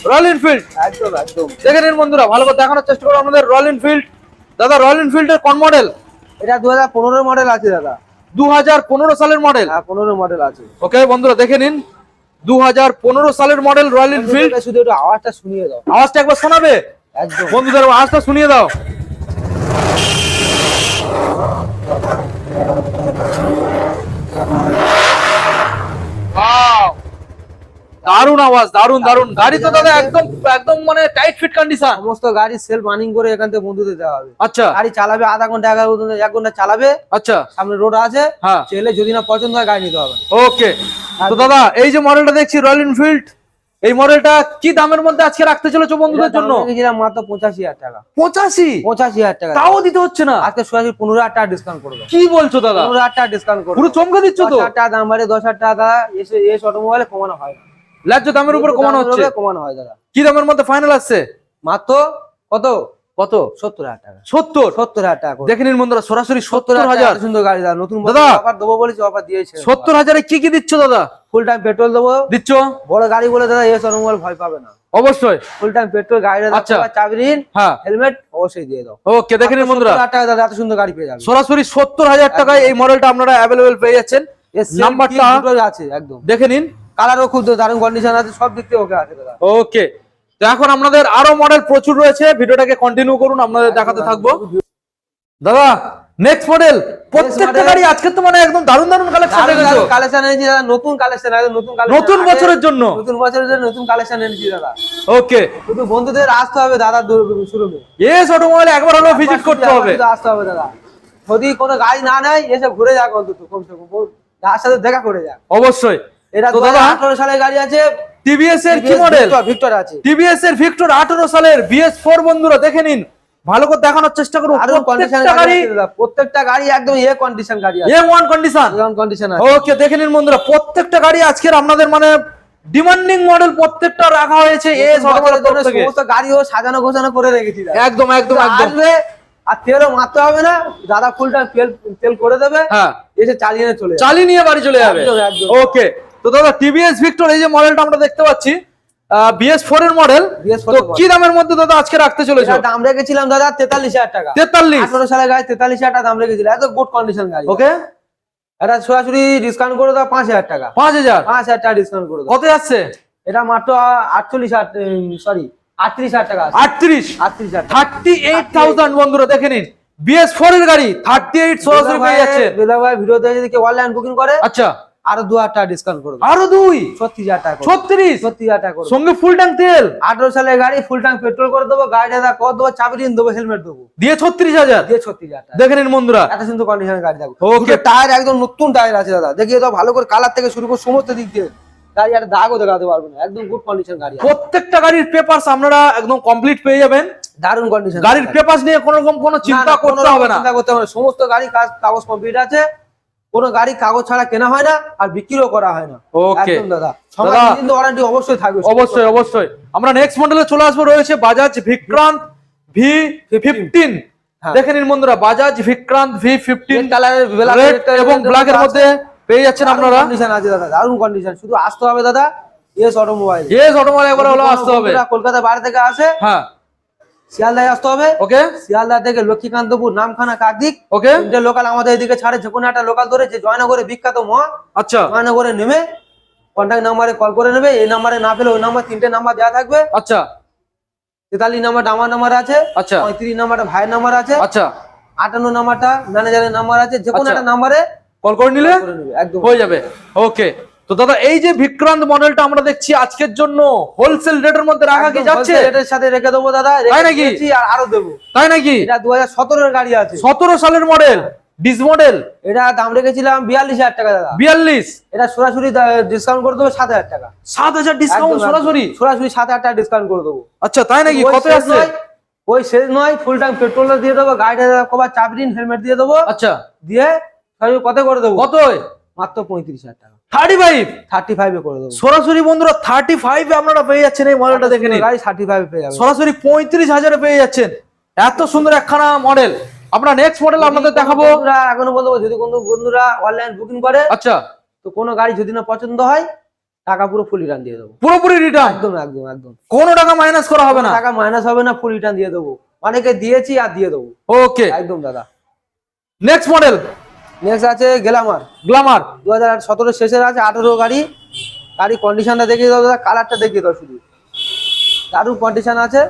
রয়্যাল এনফিল্ড একদম একদম। দেখে নিন বন্ধুরা ভালো করে দেখানোর চেষ্টা করো আমাদের রয়্যাল এনফিল্ড দাদা রয়্যাল এনফিল্ডের কোন মডেল এটা দু হাজার পনেরো মডেল আছে দাদা। দু হাজার পনেরো সালের মডেল হ্যাঁ পনেরো মডেল আছে। ওকে বন্ধুরা দেখে নিন। দু হাজার পনেরো সালের মডেল রয়্যাল এনফিল্ড শুধু একটু আওয়াজটা শুনিয়ে দাও। আওয়াজটা একবার শোনাবে? একদম। বন্ধুদের আওয়াজটা শুনিয়ে দাও। Wow! দারুণ আওয়াজ দারুণ দারুণ। গাড়ি তো দাদা একদম একদম মানে টাইট ফিট কন্ডিশন সমস্ত গাড়ি সেলফ রানিং করে এখান থেকে বন্ধুদের দেওয়া হবে। আচ্ছা। গাড়ি চালাবে আধা ঘণ্টা এক এক ঘণ্টা চালাবে। আচ্ছা। সামনে রোড আছে। হ্যাঁ। ছেলে যদি না পছন্দ হয় গাড়ি নিতে হবে। ওকে তো দাদা এই যে মডেলটা দেখছি রয়্যাল এনফিল্ড এই মডেলটা কি দামের মধ্যে আজকে রাখতে চলেছো বন্ধুদের জন্য? মাত্র পঁচাশি হাজার টাকা। পঁচাশি? পঁচাশি হাজার টাকা। তাও দিতে হচ্ছে না? আজকে সরাসরি পনেরো হাজার টাকা ডিসকাউন্ট করে দেবো। কি বলছো দাদা? পনেরো হাজার টাকা ডিসকাউন্ট করে পুরো চমকে দিচ্ছ তো? টাকা দাম বাড়ে দশ হাজার টাকা দাদা এসে এস অটোমোবাইলে কমানো হয় না। ন্যায্য দামের উপর কমানো হচ্ছে। কমানো হয় দাদা। কি দামের মধ্যে ফাইনাল আসছে? মাত্র কত? কত? সত্তর হাজার টাকা। সত্তর? সত্তর হাজার টাকা। দেখে নিন বন্ধুরা সরাসরি সত্তর হাজার সুন্দর গাড়ি দাদা নতুন দাদা। অফার দেবো বলেছি অফার দিয়েছে। সত্তর হাজারে কি কি দিচ্ছ দাদা? ফুল টাইম পেট্রোল দেবো। দিচ্ছ? বড় গাড়ি বলে দাদা এস অটোমোবাইল ভয় পাবে না। অবশ্যই। ফুল টাইম পেট্রোল গাড়ি আচ্ছা। চাবি হ্যাঁ। হেলমেট অবশ্যই দিয়ে দাও। ওকে দেখে নিন বন্ধুরা। টাকা দাদা এত সুন্দর গাড়ি পেয়ে যাবে। সরাসরি সত্তর হাজার টাকায় এই মডেলটা আপনারা অ্যাভেলেবেল পেয়ে যাচ্ছেন। নাম্বারটা আছে একদম। দেখে নিন। কালারও খুব দারুণ কন্ডিশন আছে সব দিক থেকে ওকে আছে ওকে তো এখন আপনাদের আরও মডেল প্রচুর রয়েছে ভিডিওটাকে কন্টিনিউ করুন আপনাদের দেখাতে থাকব। দাদা নেক্সট মডেল প্রত্যেকটা গাড়ি আজকে তো মানে একদম দারুণ দারুণ কালেকশন কালেকশন এনেছি। দাদা নতুন কালেকশন একদম নতুন collection। নতুন বছরের জন্য? নতুন বছরের জন্য নতুন কালেকশন এনেছি দাদা। ওকে শুধু বন্ধুদের আসতে হবে দাদা শুরুমে এস অটোমোবাইল একবার হলেও ভিজিট করতে হবে। আসতে হবে দাদা। যদি কোনো গাড়ি না নেয় এসে ঘুরে যাক অন্তত কমসে কম। যার সাথে দেখা করে যাক। অবশ্যই। এটা তো দাদা আঠারো সালের গাড়ি আছে। টিভিএস এর কি মডেল ভিক্টর আছে। টিভিএস এর ভিক্টর সালের বন্ধুরা দেখে নিন। ভালো করে দেখানোর চেষ্টা করুন। প্রত্যেকটা গাড়ি গাড়ি প্রত্যেকটা গাড়ি একদম এ কন্ডিশন গাড়ি আছে। এ ওয়ান কন্ডিশন এমন কন্ডিশন আছে। ওকে দেখে নিন বন্ধুরা প্রত্যেকটা গাড়ি আজকের আপনাদের মানে ডিমান্ডিং মডেল প্রত্যেকটা রাখা হয়েছে সমস্ত গাড়িও সাজানো গোছানো করে রেখেছি একদম একদম আর তেলও মারতে হবে না। দাদা ফুলটা তেল তেল করে দেবে। হ্যাঁ। এসে চালিয়ে চলে চালিয়ে নিয়ে বাড়ি চলে যাবে। ওকে তো দাদা টিভিএস ভিক্টর এই যে মডেলটা আমরা দেখতে পাচ্ছি বিএস ফোর এর মডেল BS4 তো কি দামের মধ্যে দাদা আজকে রাখতে চলেছো? দাম রেখেছিলাম দাদা তেতাল্লিশ হাজার টাকা। তেতাল্লিশ? আঠারো সালের গাড়ি তেতাল্লিশ হাজার টাকা দাম রেখেছিল। এত গুড কন্ডিশন গাড়ি। ওকে। এটা সরাসরি ডিসকাউন্ট করে দাও পাঁচ হাজার টাকা। পাঁচ হাজার? পাঁচ হাজার টাকা ডিসকাউন্ট করে দাও। কত যাচ্ছে? এটা মাত্র আটচল্লিশ হাজার সরি আটত্রিশ হাজার টাকা আছে। আটত্রিশ? আটত্রিশ হাজার টাকা। থার্টি এইট থাউজেন্ড বন্ধুরা দেখে নিন। এর গাড়ি থার্টি এইট সরাসরি পেয়ে যাচ্ছে। বেলা ভাই ভিডিওতে যদি কেউ অনলাইন বুকিং করে আচ্ছা। আরও দু হাজার টাকা ডিসকাউন্ট করে দাও আরও দুই? ছত্রিশ হাজার টাকা ছত্রিশ? ছত্রিশ হাজার টাকা সঙ্গে ফুল ট্যাঙ্ক তেল? আঠারো সালের গাড়ি ফুল ট্যাঙ্ক পেট্রোল করে দেবো গাড়িটা দা কত দেবো চাবি ঋণ দেবো হেলমেট দেবো। দিয়ে ছত্রিশ হাজার? দিয়ে ছত্রিশ হাজার দেখে নিন বন্ধুরা। এত সুন্দর কন্ডিশনের গাড়ি দেখো। ওকে টায়ার একদম নতুন টায়ার আছে দাদা। দেখিয়ে দাও ভালো করে কালার থেকে শুরু করে সমস্ত দিক দিয়ে। গাড়ি আর দাগও দেখাতে পারবে না। একদম গুড কন্ডিশন গাড়ি প্রত্যেকটা গাড়ির পেপারস আপনারা একদম কমপ্লিট পেয়ে যাবেন। দারুণ কন্ডিশন গাড়ির পেপারস নিয়ে কোনো রকম কোনো চিন্তা করতে হবে না। চিন্তা করতে হবে না। সমস্ত গাড়ি কাজ কাগজ কমপ্লিট আছে। কোনো গাড়ি কাগজ ছাড়া কেনা হয় না আর বিক্রিও করা হয় না। ওকে দাদা। কিন্তু ওয়ারেন্টি অবশ্যই থাকবে। অবশ্যই অবশ্যই। আমরা নেক্সট মডেলে চলে আসব রয়েছে বাজাজ ভিক্রান্ত ভি ফিফটিন। দেখে নিন বন্ধুরা বাজাজ ভিক্রান্ত ভি ফিফটিন কালারের এবং ব্ল্যাক এর মধ্যে পেয়ে যাচ্ছেন আপনারা। কন্ডিশন আছে দাদা দারুণ কন্ডিশন শুধু আসতে হবে দাদা ইয়েস অটোমোবাইল ইয়েস অটোমোবাইল একবার হলো আসতে হবে। কলকাতা বাইরে থেকে আসে হ্যাঁ। শিয়ালদায় আসতে হবে। ওকে। শিয়ালদা থেকে লক্ষ্মীকান্তপুর নামখানা কাকদিক ওকে। তিনটে লোকাল আমাদের এদিকে ছাড়ে যে কোনো একটা লোকাল ধরে যে জয়নগরে বিখ্যাত মহা আচ্ছা। জয়নগরে নেমে কন্ট্যাক্ট নাম্বারে কল করে নেবে। এই নাম্বারে না পেলে ওই নাম্বার তিনটে নাম্বার দেওয়া থাকবে। আচ্ছা। তেতাল্লিশ নাম্বারটা আমার নাম্বার আছে। আচ্ছা। পঁয়ত্রিশ নাম্বারটা ভাইয়ের নাম্বার আছে। আচ্ছা। আটান্ন নাম্বারটা ম্যানেজারের নাম্বার আছে। যে কোনো আচ্ছা। একটা নাম্বারে কল করে নিলে একদম। হয়ে যাবে। ওকে তো দাদা এই যে বিক্রান্ত মডেলটা আমরা দেখছি আজকের জন্য হোলসেল রেটের মধ্যে রাখা কি যাচ্ছে? রেটের সাথে রেখে দেবো দাদা তাই নাকি? আর আরও দেবো। তাই নাকি? এটা দু হাজার গাড়ি আছে। সতেরো সালের মডেল ডিস মডেল এটা দাম রেখেছিলাম বিয়াল্লিশ হাজার টাকা দাদা। বিয়াল্লিশ? এটা সরাসরি ডিসকাউন্ট করে দেবো সাত হাজার টাকা। সাত হাজার ডিসকাউন্ট সরাসরি? সাত হাজার টাকা ডিসকাউন্ট করে দেবো। আচ্ছা তাই নাকি? ওই কত আসছে? নয়, ওই শেষ নয় ফুল টাইম পেট্রোল দিয়ে দেবো গাড়িটা কবার চাবরিন হেলমেট দিয়ে দেবো। আচ্ছা। দিয়ে কত করে দেবো। কত মাত্র পঁয়ত্রিশ হাজার টাকা। থার্টি ফাইভ থার্টি ফাইভে করে দেবো। সরাসরি বন্ধুরা থার্টি ফাইভ আপনারা পেয়ে যাচ্ছেন এই মডেলটা দেখে নিন। থার্টি ফাইভ পেয়ে সরাসরি পঁয়ত্রিশ হাজারে পেয়ে যাচ্ছেন। এত সুন্দর একখানা মডেল আমরা নেক্সট মডেল আপনাদের দেখাবো। এখনও বলব যদি কোনো বন্ধুরা অনলাইন বুকিং করে আচ্ছা। তো কোনো গাড়ি যদি না পছন্দ হয় টাকা পুরো ফুল রিটার্ন দিয়ে দেবো। পুরোপুরি রিটার্ন একদম একদম একদম। কোনো টাকা মাইনাস করা হবে না। টাকা মাইনাস হবে না ফুল রিটার্ন দিয়ে দেবো। অনেকে দিয়েছি আর দিয়ে দেবো। ওকে একদম দাদা। নেক্সট মডেল নেক্সট আছে গেলামার গ্লামার দু হাজার সতেরো শেষের আছে আঠেরো গাড়ি। গাড়ি কন্ডিশনটা দেখিয়ে দাও দাদা কালারটা দেখিয়ে দাও শুধু। দারুণ কন্ডিশন আছে।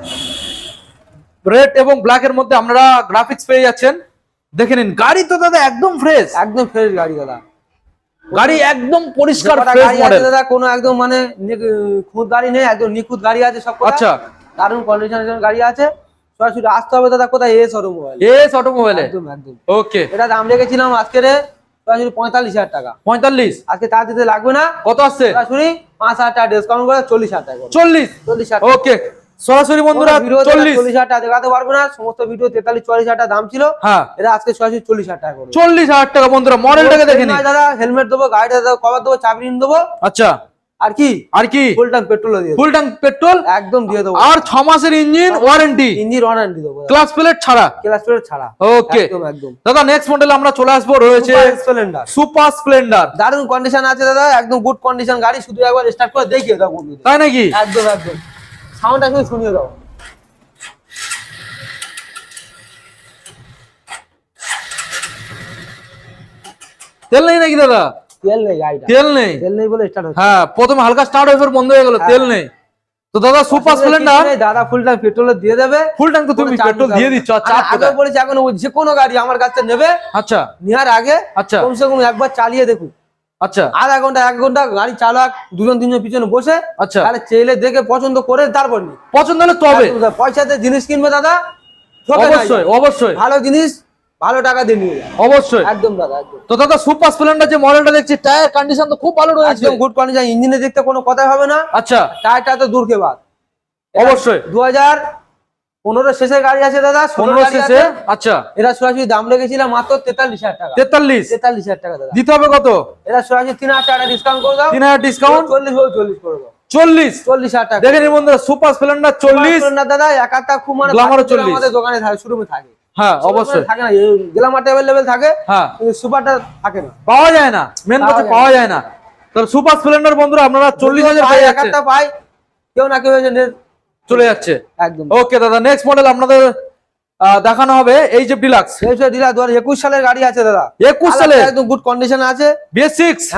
রেড এবং ব্ল্যাক এর মধ্যে আপনারা গ্রাফিক্স পেয়ে যাচ্ছেন। দেখে নিন গাড়ি তো দাদা একদম ফ্রেশ একদম ফ্রেশ গাড়ি দাদা। গাড়ি একদম পরিষ্কার ফ্রেশ মডেল দাদা কোনো একদম মানে খুঁত গাড়ি নেই একদম নিখুঁত গাড়ি আছে সব আচ্ছা। দারুণ কন্ডিশনের গাড়ি আছে। সরাসরি আসতে হবে দাদা কোথায়? এস এস অটোমোবাইলে একদম একদম। ওকে। এটা দাম রেখেছিলাম সরাসরি পঁয়তাল্লিশ হাজার টাকা। পঁয়তাল্লিশ? আজকে তা দিতে লাগবে না। কত আসছে? সরাসরি পাঁচ হাজার টাকা ডিসকাউন্ট করে চল্লিশ হাজার টাকা চল্লিশ? চল্লিশ হাজার ওকে। সরাসরি বন্ধুরা চল্লিশ। হাজার টাকা দেখাতে পারব না সমস্ত ভিডিও তেতাল্লিশ চল্লিশ হাজার টাকা দাম ছিল। হ্যাঁ। এটা আজকে সরাসরি চল্লিশ হাজার টাকা চল্লিশ হাজার টাকা বন্ধুরা মডেলটাকে দেখে দাদা হেলমেট দেবো গাড়িটা দেবো কভার দেবো চাবি দেবো। আচ্ছা। আর কি? আর কি? ফুল ট্যাঙ্ক পেট্রোল দিয়ে ফুল ট্যাঙ্ক পেট্রোল? একদম দিয়ে দেবো। আর ছ মাসের ইঞ্জিন ওয়ারেন্টি ইঞ্জিন ওয়ারেন্টি দেবো। ক্লাস প্লেট ছাড়া? ক্লাস প্লেট ছাড়া। ওকে একদম একদম। দাদা নেক্সট মডেল আমরা চলে আসব রয়েছে স্প্লেন্ডার সুপার স্প্লেন্ডার দারুণ কন্ডিশন আছে দাদা একদম গুড কন্ডিশন গাড়ি শুধু একবার স্টার্ট করে দেখিয়ে দাও তাই নাকি? একদম একদম। সাউন্ডটা শুধু শুনিয়ে দাও। তেল নেই নাকি দাদা? তেল নেই গাড়িটা। তেল নেই? তেল নেই বলে স্টার্ট হ্যাঁ প্রথমে হালকা স্টার্ট হয়ে বন্ধ হয়ে গেল তেল নেই। তো দাদা সুপার স্প্লেন্ডার? দাদা ফুল ট্যাঙ্ক পেট্রোল দিয়ে দেবে। ফুল ট্যাঙ্ক তো তুমি পেট্রোল দিয়ে দিচ্ছ আমি আগে বলেছি এখন যে কোনো গাড়ি আমার কাছে নেবে আচ্ছা। নেওয়ার আগে আচ্ছা। কমসে কম একবার চালিয়ে দেখুন আচ্ছা। আধা ঘণ্টা এক ঘণ্টা গাড়ি চালাক দুজন তিনজন পিছনে বসে আচ্ছা। তাহলে চেলে দেখে পছন্দ করে তারপর পছন্দ হলে তবে। পয়সাতে জিনিস কিনবে দাদা অবশ্যই অবশ্যই। ভালো জিনিস ভালো টাকা দিয়ে নিয়ে অবশ্যই। একদম দাদা একদম। তো দাদা সুপার স্প্লেন্ডার যে মডেলটা দেখছি টায়ার কন্ডিশন তো খুব ভালো রয়েছে। একদম গুড কন্ডিশন ইঞ্জিনে দেখতে কোনো কথাই হবে না। আচ্ছা। টায়ারটা তো দূরকে বাদ। অবশ্যই। দু হাজার পনেরো শেষের গাড়ি আছে দাদা পনেরো শেষে? আচ্ছা। এরা সরাসরি দাম রেখেছিলাম মাত্র তেতাল্লিশ হাজার টাকা। তেতাল্লিশ? তেতাল্লিশ হাজার টাকা দাদা। দিতে হবে কত? এরা সরাসরি তিন হাজার টাকা ডিসকাউন্ট করে দাও। তিন হাজার ডিসকাউন্ট চল্লিশ চল্লিশ করে দাও। চল্লিশ? চল্লিশ হাজার টাকা। দেখে নিন বন্ধুরা সুপার স্প্লেন্ডার চল্লিশ। না দাদা এক একটা খুব মানে 40 আমাদের দোকানে থাকে শুরুমে থাকে। হ্যাঁ অবশ্যই। থাকে না অ্যাভেলেবেল থাকে হ্যাঁ। সুপারটা থাকে পাওয়া যায় না মেন পাওয়া যায় না। সুপার আপনারা একটা কেউ না কেউ চলে যাচ্ছে। একদম। ওকে দাদা নেক্সট মডেল আপনাদের দেখানো হবে এই যে ডিলাক্স এই যে ডিলাক্স সালের গাড়ি আছে দাদা। 21 সালে একদম গুড কন্ডিশন আছে।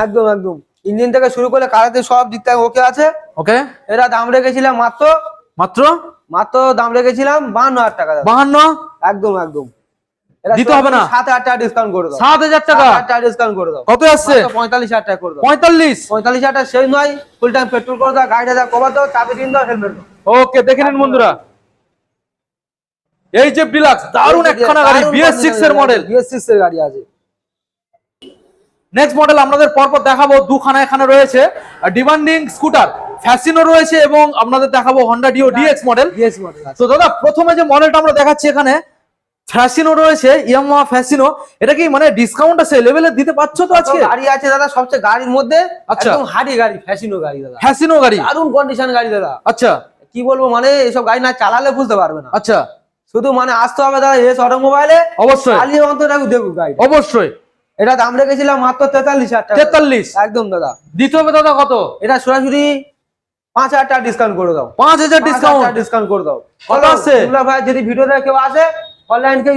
একদম একদম। ইঞ্জিন থেকে শুরু করে কারাতে সব দিক থেকে ওকে আছে। ওকে এরা দাম রেখেছিলাম মাত্র মাত্র? মাত্র দাম রেখেছিলাম 52000 টাকা 52 একদম একদম। দিতে হবে না? সাত হাজার টাকা ডিসকাউন্ট করে দাও। সাত হাজার টাকা। টাকা ডিসকাউন্ট করে দাও। কত আসছে? পঁয়তাল্লিশ হাজার টাকা করে দাও। পঁয়তাল্লিশ। পঁয়তাল্লিশ হাজার টাকা সেই নয় ফুল টাইম পেট্রোল করে দাও গাড়িটা দাও কভার দাও চাবি দিন দাও হেলমেট দাও। ওকে দেখে নিন বন্ধুরা। এই যে ডিলাক্স দারুণ একখানা গাড়ি বিএস সিক্স এর মডেল বিএস সিক্স এর গাড়ি আছে। নেক্সট মডেল আপনাদের পরপর দেখাবো দুখানা এখানে রয়েছে। ডিমান্ডিং স্কুটার ফ্যাসিনো রয়েছে এবং আপনাদের দেখাবো Honda Dio DX model BS model তো দাদা প্রথমে যে মডেলটা আমরা দেখাচ্ছি এখানে ফ্যাসিনো রয়েছে ইয়ামাহা ফ্যাসিনো এটা কি মানে ডিসকাউন্ট আছে লেভেলে দিতে পারছ তো আজকে? গাড়ি আছে দাদা সবচেয়ে গাড়ির মধ্যে আচ্ছা। একদম হাডি গাড়ি ফ্যাসিনো গাড়ি দাদা। ফ্যাসিনো গাড়ি? দারুণ কন্ডিশন গাড়ি দাদা। আচ্ছা। কি বলব মানে এসব গাড়ি না চালালে বুঝতে পারবে না। আচ্ছা। শুধু মানে আসতে হবে দাদা এস অটোমোবাইলে অবশ্যই। অন্তত একটু দেখুক গাড়ি অবশ্যই। এটা দাম রেখেছিলাম মাত্র তেতাল্লিশ হাজার টাকা। তেতাল্লিশ? একদম দাদা। দিতে হবে দাদা কত? এটা সরাসরি পাঁচ হাজার টাকা ডিসকাউন্ট করে দাও। পাঁচ হাজার ডিসকাউন্ট ডিসকাউন্ট করে দাও। ভাই যদি ভিডিও দেখে কেউ আসে অনলাইন কেউ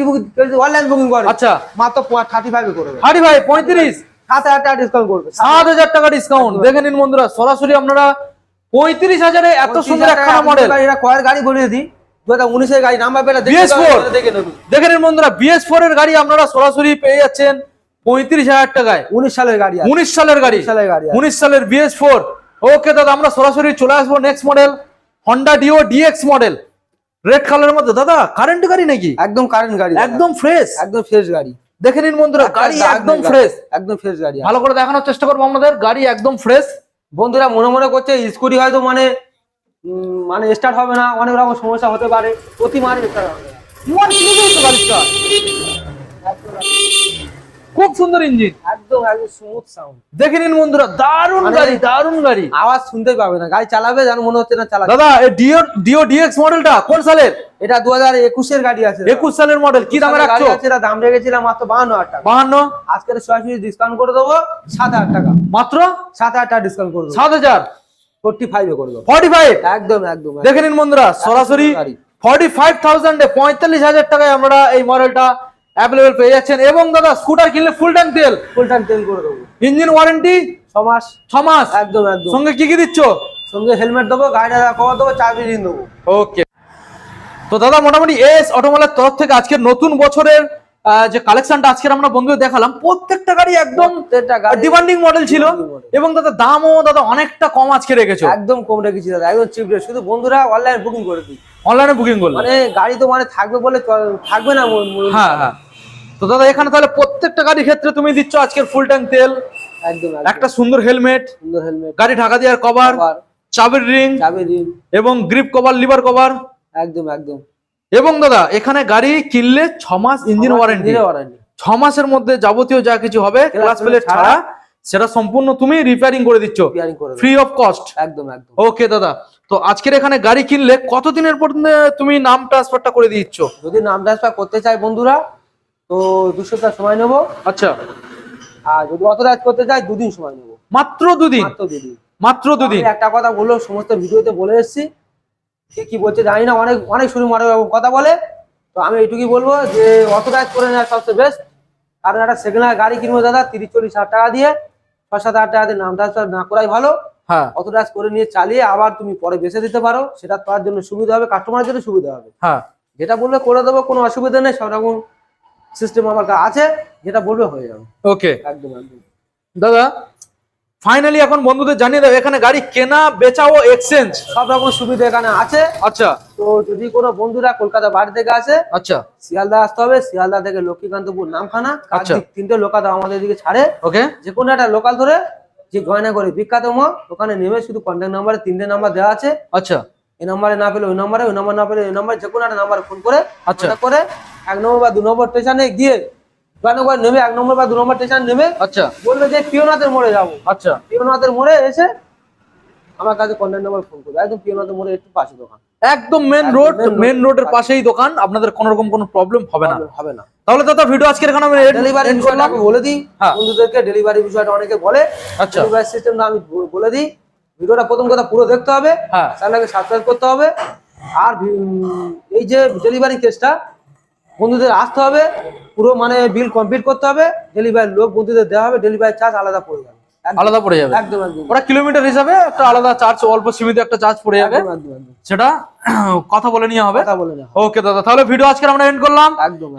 অনলাইন বুকিং করে আচ্ছা। মাত্র থার্টি ফাইভে করে দেবে। হাড়ি ভাই পঁয়ত্রিশ? সাত হাজার টাকা ডিসকাউন্ট করবে। সাত হাজার টাকা ডিসকাউন্ট দেখে নিন বন্ধুরা সরাসরি আপনারা পঁয়ত্রিশ হাজারে এত সুন্দর একখানা মডেল এটা কয়ের গাড়ি বলে দিই। উনিশের গাড়ি নাম্বার BS4 দেখে নেবে দেখে নিন বন্ধুরা বিএস ফোর এর গাড়ি আপনারা সরাসরি পেয়ে যাচ্ছেন পঁয়ত্রিশ হাজার টাকায়। উনিশ সালের গাড়ি। উনিশ সালের গাড়ি। সালের গাড়ি উনিশ সালের বিএস ফোর ওকে দাদা আমরা সরাসরি চলে আসব next model Honda Dio DX model red কালারের মধ্যে দাদা কারেন্ট গাড়ি নাকি? একদম কারেন্ট গাড়ি একদম ফ্রেশ একদম ফ্রেশ গাড়ি। দেখে নিন বন্ধুরা গাড়ি একদম ফ্রেশ একদম ফ্রেশ গাড়ি। ভালো করে দেখানোর চেষ্টা করব আমাদের গাড়ি একদম ফ্রেশ বন্ধুরা মনে মনে করছে স্কুটি হয়তো মানে মানে স্টার্ট হবে না অনেক রকম সমস্যা হতে পারে প্রতি স্টার্ট হবে। খুব সুন্দর ইঞ্জিন। একদম একদম স্মুথ সাউন্ড দেখে নিন বন্ধুরা দারুণ মানে- গাড়ি দারুণ গাড়ি। আওয়াজ শুনতে পাবে না গাড়ি চালাবে যেন মনে হচ্ছে না চালাবে দাদা এই ডিও ডিও ডিএক্স মডেলটা কোন সালের? এটা দু হাজার একুশের গাড়ি আছে একুশ সালের মডেল কি দামে রাখছো? এটা দাম রেখেছিলাম মাত্র বাহান্ন হাজার টাকা। বাহান্ন? আজকে সরাসরি ডিসকাউন্ট করে দেবো সাত হাজার টাকা। মাত্র? সাত হাজার টাকা ডিসকাউন্ট করে দেবো। সাত হাজার? ফোর্টি ফাইভে করে দেবো। ফর্টি ফাইভ একদম একদম। দেখে নিন বন্ধুরা সরাসরি গাড়ি। ফর্টি ফাইভ থাউজেন্ডে পঁয়তাল্লিশ হাজার টাকায় আমরা এই মডেলটা অ্যাভেলেবেল পেয়ে যাচ্ছেন। এবং দাদা স্কুটার কিনলে ফুল ট্যাঙ্ক তেল। ফুল টাইম তেল করে দেবো। ইঞ্জিন ওয়ারেন্টি ছ মাস। ছ মাস? একদম একদম। সঙ্গে কি কি দিচ্ছ? সঙ্গে হেলমেট দেবো গাড়িটা কভার দেবো চাবি ঋণ দেবো। ওকে তো দাদা মোটামুটি এস অটোমোবাইলের তরফ থেকে আজকে নতুন বছরের যে কালেকশনটা আজকের আমরা বন্ধুদের দেখালাম প্রত্যেকটা গাড়ি একদম ডিমান্ডিং মডেল ছিল। এবং দাদা দামও দাদা অনেকটা কম আজকে রেখেছো। একদম কম রেখেছি দাদা একদম চিপ রেট শুধু বন্ধুরা অনলাইন বুকিং করে দিই। অনলাইনে বুকিং করলে। মানে গাড়ি তো মানে থাকবে বলে থাকবে না হ্যাঁ হ্যাঁ। তো দাদা এখানে তাহলে প্রত্যেকটা গাড়ির ক্ষেত্রে তুমি দিচ্ছ আজকের ফুল ট্যাঙ্ক তেল? একদম। একটা সুন্দর হেলমেট সুন্দর হেলমেট গাড়ি ঢাকা দেওয়ার কভার চাবির রিং চাবি ঋণ এবং গ্রিপ কভার লিভার কভার একদম একদম। এবং দাদা এখানে গাড়ি কিনলে ছ মাস ইঞ্জিন ওয়ারেন্টি ছ মাসের মধ্যে যাবতীয় যা কিছু হবে ক্লাস প্লেট ছাড়া সেটা সম্পূর্ণ তুমি রিপেয়ারিং করে দিচ্ছ। ফ্রি অফ কস্ট একদম একদম। ওকে দাদা। তো আজকের এখানে গাড়ি কিনলে কতদিনের পর তুমি নাম ট্রান্সফারটা করে দিচ্ছ? যদি নাম ট্রান্সফার করতে চাই বন্ধুরা তো দু সপ্তাহ সময় নেব। আচ্ছা। আর যদি অথরাইজ করতে চাই দুদিন সময় নেব। মাত্র দুদিন? মাত্র দুদিন। মাত্র দুদিন? একটা কথা বলল সমস্ত ভিডিওতে বলে এসেছি। কে কি বলছে জানি না অনেক অনেক শুরু রকম কথা বলে। তো আমি এইটুকুই বলব যে অত অথরাইজ করে নেওয়া সবচেয়ে বেস্ট কারণ একটা সেকেন্ড হ্যান্ড গাড়ি কিনবো দাদা তিরিশ চল্লিশ হাজার টাকা দিয়ে। ছ সাত হাজার টাকা দিয়ে নাম ট্রান্সফার না করাই ভালো। হ্যাঁ। অথরাইজ করে নিয়ে চালিয়ে আবার তুমি পরে বেঁচে দিতে পারো। সেটা তোমার জন্য সুবিধা হবে কাস্টমারের জন্য সুবিধা হবে। হ্যাঁ। যেটা বললে করে দেবো কোনো অসুবিধা নেই সব রকম সিস্টেম আমার কাছে আছে যেটা বলবে হয়ে যাবে। ওকে একদম একদম। দাদা ফাইনালি এখন বন্ধুদের জানিয়ে দাও এখানে গাড়ি কেনা বেচা ও এক্সচেঞ্জ সব রকম সুবিধা এখানে আছে। আচ্ছা। তো যদি কোনো বন্ধুরা কলকাতা বাড়ি থেকে আসে আচ্ছা। শিয়ালদা আসতে হবে শিয়ালদা থেকে লক্ষ্মীকান্তপুর নামখানা আচ্ছা। তিনটে লোকাদা আমাদের দিকে ছাড়ে। ওকে যে কোনো একটা লোকাল ধরে যে গয়না করে বিখ্যাত মা ওখানে নেমে শুধু কন্ট্যাক্ট নাম্বারে তিনটে নাম্বার দেওয়া আছে। আচ্ছা। এই নাম্বারে না পেলে ওই নাম্বারে ওই নাম্বার না পেলে ওই নাম্বারে যে কোনো একটা নাম্বারে ফোন করে আচ্ছা। করে এক নম্বর বা দু নম্বর স্টেশনে গিয়ে জয়নগর নেমে এক নম্বর বা দু নম্বর স্টেশন নেমে আচ্ছা। বলবে যে পিওনাথের মোড়ে যাব। আচ্ছা। পিওনাথের মোড়ে এসে আমার কাছে কন্ট্যাক্ট নাম্বার ফোন করবে। একদম পিওনাথের মোড়ে একটু পাশে দোকান। একদম মেন রোড মেন রোডের পাশেই দোকান আপনাদের কোনো রকম কোনো প্রবলেম হবে না। হবে না। তাহলে দাদা ভিডিও আজকের এখানে আমি ডেলিভারি। আমি বলে দিই। হ্যাঁ। বন্ধুদেরকে ডেলিভারি বিষয়টা অনেকে বলে। আচ্ছা। ডেলিভারি সিস্টেমটা আমি বলে দিই। ভিডিওটা প্রথম কথা পুরো দেখতে হবে। হ্যাঁ। চ্যানেলকে সাবস্ক্রাইব করতে হবে। আর এই যে ডেলিভারি কেসটা বন্ধুদের আসতে হবে পুরো মানে বিল কমপ্লিট করতে হবে ডেলিভারি লোক বন্ধুদের দেওয়া হবে ডেলিভারি চার্জ আলাদা পড়ে যাবে। আলাদা পড়ে যাবে। একদম ওরা কিলোমিটার হিসাবে একটা আলাদা চার্জ অল্প সীমিত একটা চার্জ পড়ে যাবে। সেটা [clears throat] কথা বলে নিয়ে হবে। ওকে দাদা তাহলে ভিডিও আজকে আমরা এন্ড করলাম।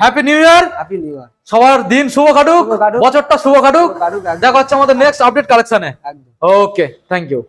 Happy new year happy new year সবার দিন শুভ কাটুক। বছরটা শুভ কাটুক, দেখা হচ্ছে আমাদের নেক্সট আপডেট কালেকশনে ওকে থ্যাংক ইউ